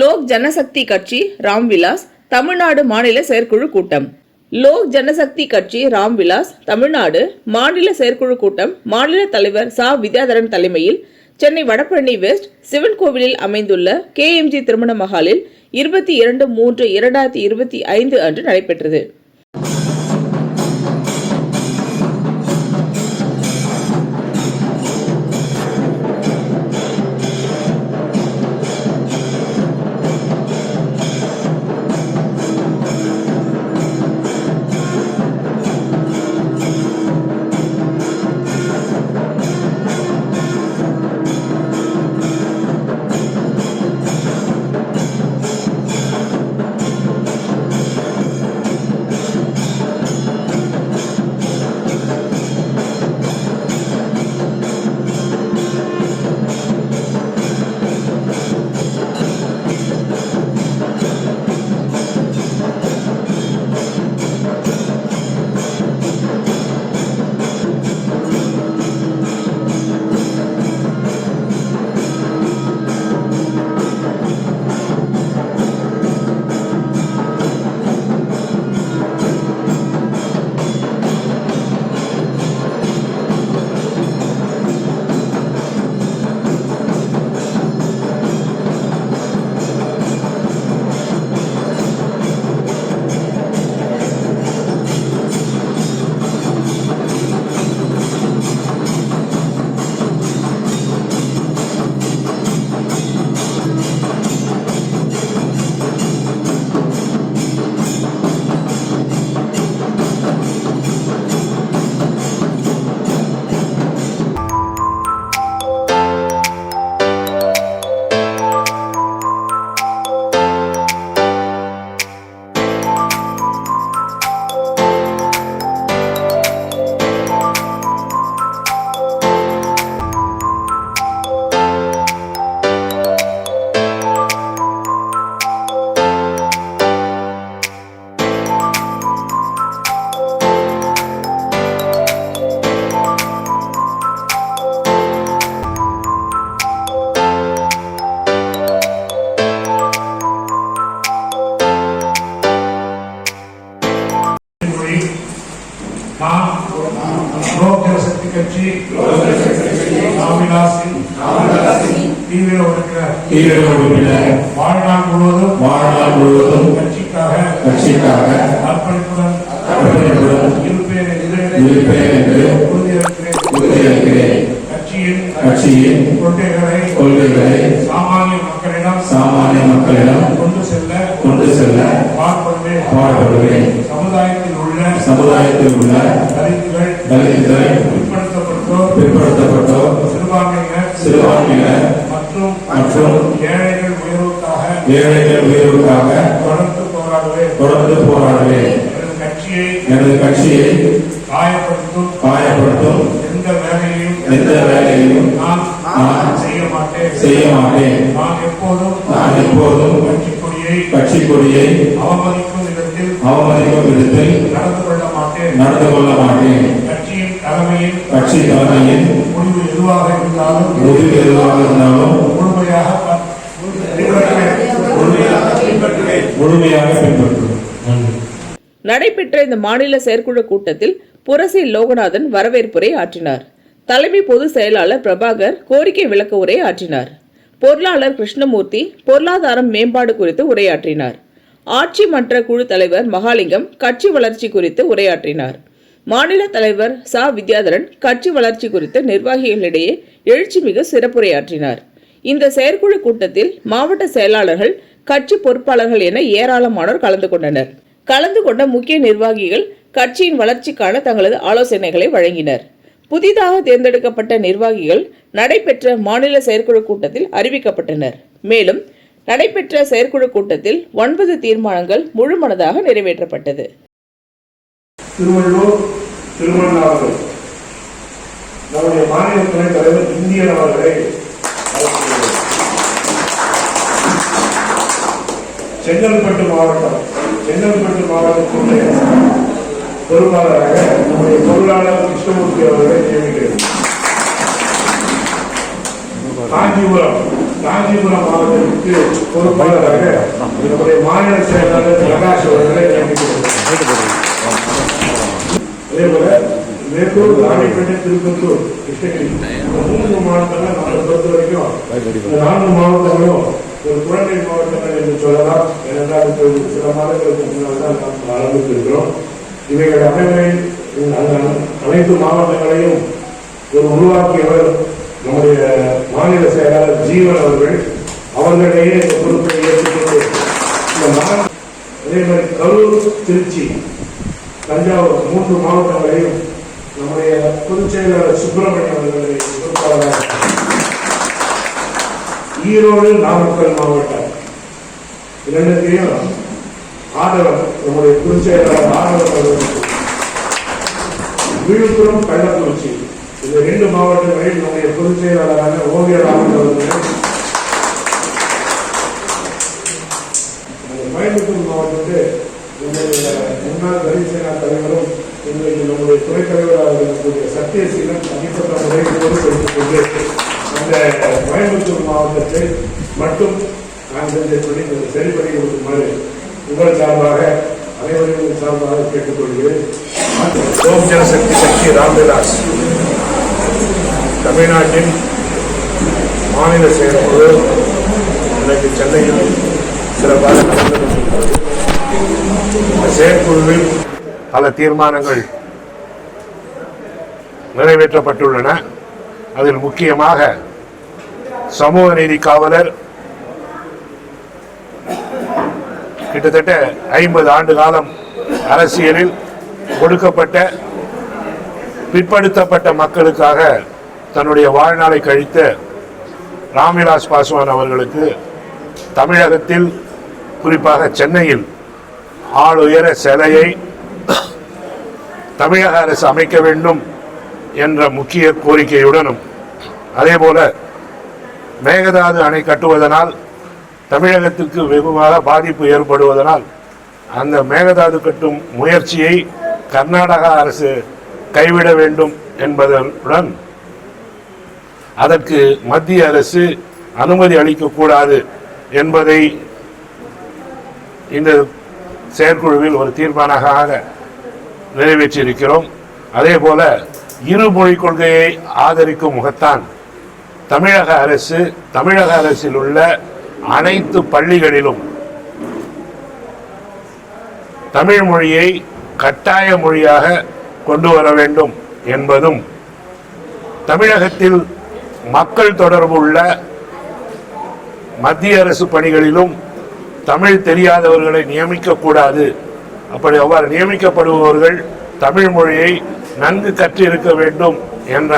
லோக் ஜனசக்தி கட்சி ராம்விலாஸ் தமிழ்நாடு மாநில செயற்குழு கூட்டம். லோக் ஜனசக்தி கட்சி ராம்விலாஸ் தமிழ்நாடு மாநில செயற்குழு கூட்டம் மாநில தலைவர் சா. வித்யாதரன் தலைமையில் சென்னை வடபழனி வெஸ்ட் சிவன் கோவிலில் அமைந்துள்ள கேஎம்ஜி திருமண மஹாலில் இருபத்தி இரண்டு மூன்று இரண்டாயிரத்தி இருபத்தி ஐந்து அன்று நடைபெற்றது. கட்சி ராமவிலாசின் தீவிர உறுப்பினர். தீவிர உறுப்பினர். வாழ்நாள் முழுவதும் வாழ்நாள் முழுவதும் கட்சிக்காக கட்சிக்காக அர்ப்பணிப்புடன் அர்ப்பணிப்புடன் இருப்பேன் என்று கட்சியின் கட்சியின் கொள்கைகளை கொள்கைகளை சாமானிய மக்களிடம் சாமானிய மக்களிடம் கொண்டு செல்ல கொண்டு செல்ல பாடுபடுவேன். பாடுபடுவேன். சமுதாயத்தில் உள்ள சமுதாயத்தில் உள்ள தலித்துகள் தலித்துகள் பிற்படுத்தப்பட்டோர் சிறுபான்மையினர் சிறுபான்மையினர் மற்றும் மற்றும் ஏழைகள் உயர்வுக்காக ஏழைகள் உயர்வுக்காக தொடர்ந்து போராடுவேன். தொடர்ந்து போராடுவேன். எனது கட்சியை எனது கட்சியை காயப்படுத்தும். காயப்படுத்தும். எந்த வேலையையும் எந்த வேலையையும் நான் நான் செய்ய மாட்டேன். செய்ய மாட்டேன். நான் எப்போதும் நான் எப்போதும் கட்சி கொடியை கட்சி கொடியை அவமதிக்கும் விதத்தில் அவமதிக்கும் விதத்தில் நடந்து கொள்ள மாட்டேன். நடந்து கொள்ள மாட்டேன். கட்சியின் தலைமையின் கட்சி தலைமையின் முடிவு எதுவாக இருந்தாலும் முடிவு எதுவாக இருந்தாலும் முழுமையாக பின்பற்றுவேன். நடைபெற்ற இந்த மாநில செயற்குழு கூட்டத்தில் புரசி லோகநாதன் வரவேற்புரை ஆற்றினார். தலைமை பொதுச் செயலாளர் பிரபாகர் கோரிக்கை விளக்க உரை ஆற்றினார். பொருளாளர் கிருஷ்ணமூர்த்தி பொருளாதாரம் மேம்பாடு குறித்து உரையாற்றினார். ஆட்சி மன்ற குழு தலைவர் மகாலிங்கம் கட்சி வளர்ச்சி குறித்து உரையாற்றினார். மாநில தலைவர் சா. வித்யாதரன் கட்சி வளர்ச்சி குறித்து நிர்வாகிகளிடையே எழுச்சிமிகு சிறப்புரையாற்றினார். இந்த செயற்குழு கூட்டத்தில் மாவட்ட செயலாளர்கள் கட்சி பொறுப்பாளர்கள் என ஏராளமானோர் கலந்து கொண்டனர். கலந்து கொண்ட முக்கிய நிர்வாகிகள் கட்சியின் வளர்ச்சிக்கான தங்களது ஆலோசனைகளை வழங்கினர். புதிதாக தேர்ந்தெடுக்கப்பட்ட நிர்வாகிகள் நடைபெற்ற மாநில செயற்குழு கூட்டத்தில் அறிவிக்கப்பட்டனர். மேலும் நடைபெற்ற செயற்குழு கூட்டத்தில் ஒன்பது தீர்மானங்கள் முழுமனதாக நிறைவேற்றப்பட்டது. திருவள்ளூர் திருவண்ணாமலை நம்முடைய மாநில துணைத் தலைவர் இந்தியன் அவர்களை செங்கல்பட்டு மாவட்டம் செங்கல்பட்டு மாவட்டத்தினுடைய பொறுப்பாளராக நம்முடைய பொருளாளர் கிருஷ்ணமூர்த்தி அவர்களை நியமிக்கிறேன். காஞ்சிபுரம் காஞ்சிபுரம் மாவட்டத்திற்கு பொறுப்பாளராக நம்முடைய மாநில செயலாளர் பிரகாஷ் அவர்களை நியமிக்கிறேன். அதே போல மேட்டூர் ராணிப்பேட்டை திருப்பத்தூர் கிருஷ்ணகிரி மூன்று மாவட்டங்கள் நம்மளை பொறுத்த வரைக்கும் நான்கு மாவட்டங்களும் ஒரு குழந்தை மாவட்டங்கள் என்று சொல்லலாம். ஏனென்றால் இப்போ ஒரு சில மாதங்களுக்கு முன்னால் தான் நாம் ஆரம்பித்திருக்கிறோம். இவைகள் அந்த அனைத்து மாவட்டங்களையும் ஒரு உருவாக்கியவர் நம்முடைய மாநில செயலாளர் ஜீவன் அவர்கள். அவர்களிடையே இந்த பொறுப்பை ஏற்றுக்கொண்டு அதே மாதிரி கரூர் திருச்சி தஞ்சாவூர் மூன்று மாவட்டங்களையும் நம்முடைய பொதுச் செயலாளர் சுப்பிரமணியம் அவர்களை பொறுப்பாளராக ஈரோடு நாமக்கல் மாவட்டம். இரண்டுத்தையும் ஆதரவு நம்முடைய பொதுச் செயலாளர் ஆதரவு அவர்களுக்கு விழுப்புரம் கள்ளக்குறிச்சி. இந்த ரெண்டு மாவட்டங்களில் நம்முடைய பொதுச் செயலாளரான ஓவியராமன் அவர்கள் கோயம்புத்தூர் மாவட்டத்தில் தலைவரும் இன்றைக்கு நம்முடைய துறை தலைவராக இருக்கக்கூடிய சத்யசீலன் தனிப்பட்ட முறையில் பொறுப்பெடுத்துக் அந்த கோயம்புத்தூர் மாவட்டத்தை மட்டும் நான் செஞ்சபடி இந்த கொஞ்சம் கொடுக்குமாறு உங்கள் சார்பாக அனைவரையும் சார்பாக கேட்டுக்கொள்கிறேன். ஓம் ஜனசக்தி சக்தி ராம்விலாஸ். தமிழ்நாட்டின் மாநில செயற்குழு இன்றைக்கு சென்னையில் சிறப்பாக நடந்து கொண்டிருக்கிறது. இந்த செயற்குழுவில் பல தீர்மானங்கள் நிறைவேற்றப்பட்டுள்ளன. அதில் முக்கியமாக சமூக நீதி காவலர் கிட்டத்தட்ட ஐம்பது ஆண்டு காலம் அரசியலில் ஒடுக்கப்பட்ட பிற்படுத்தப்பட்ட மக்களுக்காக தன்னுடைய வாழ்நாளை கழித்த ராம்விலாஸ் பாஸ்வான் அவர்களுக்கு தமிழகத்தில் குறிப்பாக சென்னையில் ஆளுயர சிலையை தமிழக அரசு அமைக்க வேண்டும் என்ற முக்கிய கோரிக்கையுடனும் அதேபோல மேகதாது அணை கட்டுவதனால் தமிழகத்திற்கு வெகுவாக பாதிப்பு ஏற்படுவதனால் அந்த மேகதாது கட்டும் முயற்சியை கர்நாடக அரசு கைவிட வேண்டும் என்பதுடன் அதற்கு மத்திய அரசு அனுமதி அளிக்கக்கூடாது என்பதை இந்த செயற்குழுவில் ஒரு தீர்மானமாக நிறைவேற்றியிருக்கிறோம். அதே போல இருமொழி கொள்கையை ஆதரிக்கும் முகத்தான் தமிழக அரசு தமிழக அரசில் உள்ள அனைத்து பள்ளிகளிலும் தமிழ் மொழியை கட்டாய மொழியாக கொண்டு வர வேண்டும் என்பதும் தமிழகத்தில் மக்கள் தொடர்பு உள்ள மத்திய அரசு பணிகளிலும் தமிழ் தெரியாதவர்களை நியமிக்கக்கூடாது அப்படி அவ்வாறு நியமிக்கப்படுபவர்கள் தமிழ் மொழியை நன்கு கற்றிருக்க வேண்டும் என்ற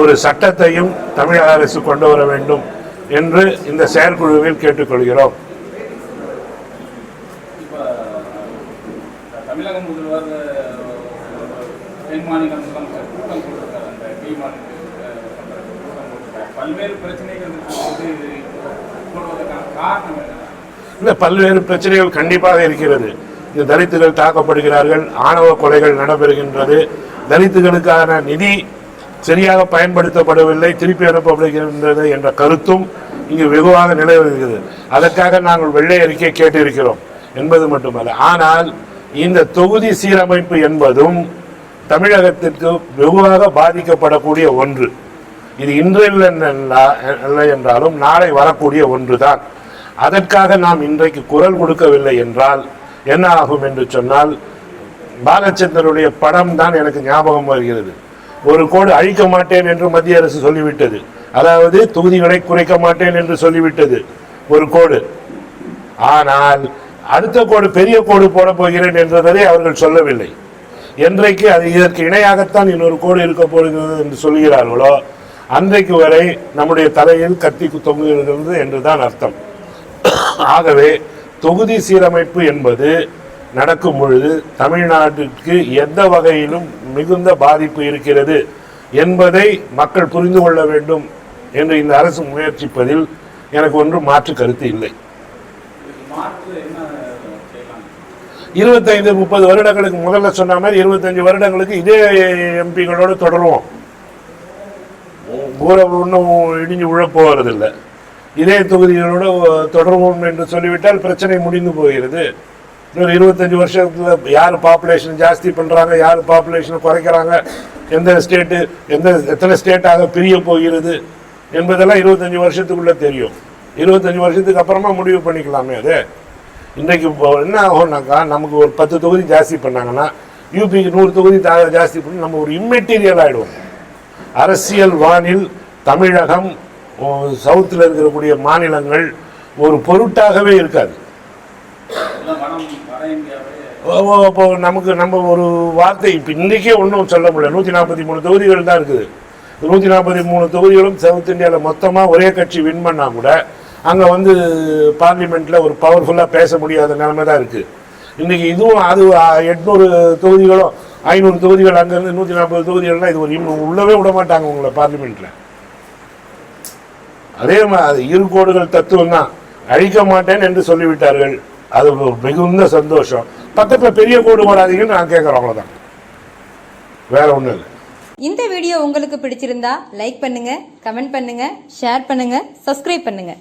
ஒரு சட்டத்தையும் தமிழக அரசு கொண்டு வர வேண்டும் என்று இந்த செயற்குழுவில் கேட்டுக்கொள்கிறோம். தமிழக முதல்வர் தென் மாநில முதலமைச்சர் கூட்டம் போட்டிருக்காரு அந்த டி மாநில கூட்டம் போட்டிருக்காரு பல்வேறு பிரச்சனைகள் போடுவதற்கான காரணம் பல்வேறு பிரச்சனைகள் கண்டிப்பாக இருக்கிறது. இந்த தலித்துகள் தாக்கப்படுகிறார்கள் ஆணவ கொலைகள் நடைபெறுகின்றது. தலித்துகளுக்கான நிதி சரியாக பயன்படுத்தப்படவில்லை திருப்பி அனுப்பப்படுகின்றது என்ற கருத்தும் இங்கு வெகுவாக நிலவுகிறது. அதற்காக நாங்கள் வெள்ளை அறிக்கை கேட்டிருக்கிறோம் என்பது மட்டுமல்ல. ஆனால் இந்த தொகுதி சீரமைப்பு என்பதும் தமிழகத்திற்கு வெகுவாக பாதிக்கப்படக்கூடிய ஒன்று. இது இன்றில் இல்லை என்றாலும் நாளை வரக்கூடிய ஒன்றுதான். அதற்காக நாம் இன்றைக்கு குரல் கொடுக்கவில்லை என்றால் என்ன ஆகும் என்று சொன்னால் பாலச்சந்தருடைய படம் தான் எனக்கு ஞாபகம் வருகிறது. ஒரு கோடு அழிக்க மாட்டேன் என்று மத்திய அரசு சொல்லிவிட்டது. அதாவது தொகுதிகளை குறைக்க மாட்டேன் என்று சொல்லிவிட்டது. ஒரு கோடு. ஆனால் அடுத்த கோடு பெரிய கோடு போட போகிறேன் என்றதை அவர்கள் சொல்லவில்லை. என்றைக்கு அது இதற்கு இணையாகத்தான் இன்னொரு கோடு இருக்க போகிறது என்று சொல்கிறார்களோ அன்றைக்கு வரை நம்முடைய தலையில் கத்தி தொங்குகிறது என்றுதான் அர்த்தம். ஆகவே தொகுதி சீரமைப்பு என்பது நடக்கும் பொழுது தமிழ்நாட்டிற்கு எந்த வகையிலும் மிகுந்த பாதிப்பு இருக்கிறது என்பதை மக்கள் புரிந்து கொள்ள வேண்டும் என்று இந்த அரசு முயற்சிப்பதில் எனக்கு ஒன்றும் மாற்று கருத்து இல்லை. இருபத்தைந்து முப்பது வருடங்களுக்கு முதல்ல சொன்ன மாதிரி இருபத்தஞ்சு வருடங்களுக்கு இதே எம்பிகளோடு தொடருவோம். ஊரை ஒன்றும் இடிஞ்சு விழ போகிறதில்ல இதே தொகுதிகளோட தொடர்வோம் என்று சொல்லிவிட்டால் பிரச்சனை முடிந்து போகிறது. இன்னொரு இருபத்தஞ்சு வருஷத்தில் யார் பாப்புலேஷன் ஜாஸ்தி பண்ணுறாங்க யார் பாப்புலேஷன் குறைக்கிறாங்க எந்த ஸ்டேட்டு எந்த எத்தனை ஸ்டேட்டாக பிரிய போகிறது என்பதெல்லாம் இருபத்தஞ்சு வருஷத்துக்குள்ளே தெரியும். இருபத்தஞ்சி வருஷத்துக்கு அப்புறமா முடிவு பண்ணிக்கலாமே அது. இன்றைக்கு இப்போ என்ன ஆகும்னாக்கா நமக்கு ஒரு பத்து தொகுதி ஜாஸ்தி பண்ணாங்கன்னா யூபிக்கு நூறு தொகுதி ஜாஸ்தி பண்ணி நம்ம ஒரு இம்மெட்டீரியல் ஆகிடுவோம் அரசியல் வானில் தமிழகம் சவுத்தில் இருக்கக்கூடிய மாநிலங்கள் ஒரு பொருட்டாகவே இருக்காது. இப்போ ஓ, ஓ, அப்போ நமக்கு நம்ம ஒரு வார்த்தை இப்போ இன்றைக்கே ஒன்றும் சொல்ல முடியல. நூற்றி நாற்பத்தி மூணு தொகுதிகள் தான் இருக்குது. நூற்றி நாற்பத்தி மூணு தொகுதிகளும் சவுத் இந்தியாவில் மொத்தமாக ஒரே கட்சி வின் பண்ணால் கூட அங்கே வந்து பார்லிமெண்ட்டில் ஒரு பவர்ஃபுல்லாக பேச முடியாத நிலைமை தான் இருக்குது இன்றைக்கி இதுவும் அது எட்நூறு தொகுதிகளும் ஐநூறு தொகுதிகள் அங்கேருந்து நூற்றி நாற்பது தொகுதிகள்லாம் இது ஒரு இன்னும் உள்ளவே விட மாட்டாங்க உங்களை பார்லிமெண்ட்டில் அதே மாதிரி இரு கோடுகள் தத்துவம் தான். அழிக்க மாட்டேன் என்று சொல்லிவிட்டார்கள். அது மிகுந்த சந்தோஷம். பக்கத்தில் பெரிய கோடு வராதீங்கன்னு நான் கேட்குறேன் அவ்வளோதான் வேற ஒன்றும் இல்லை. இந்த வீடியோ உங்களுக்கு பிடிச்சிருந்தா லைக் பண்ணுங்க கமெண்ட் பண்ணுங்க ஷேர் பண்ணுங்க சப்ஸ்கிரைப் பண்ணுங்க.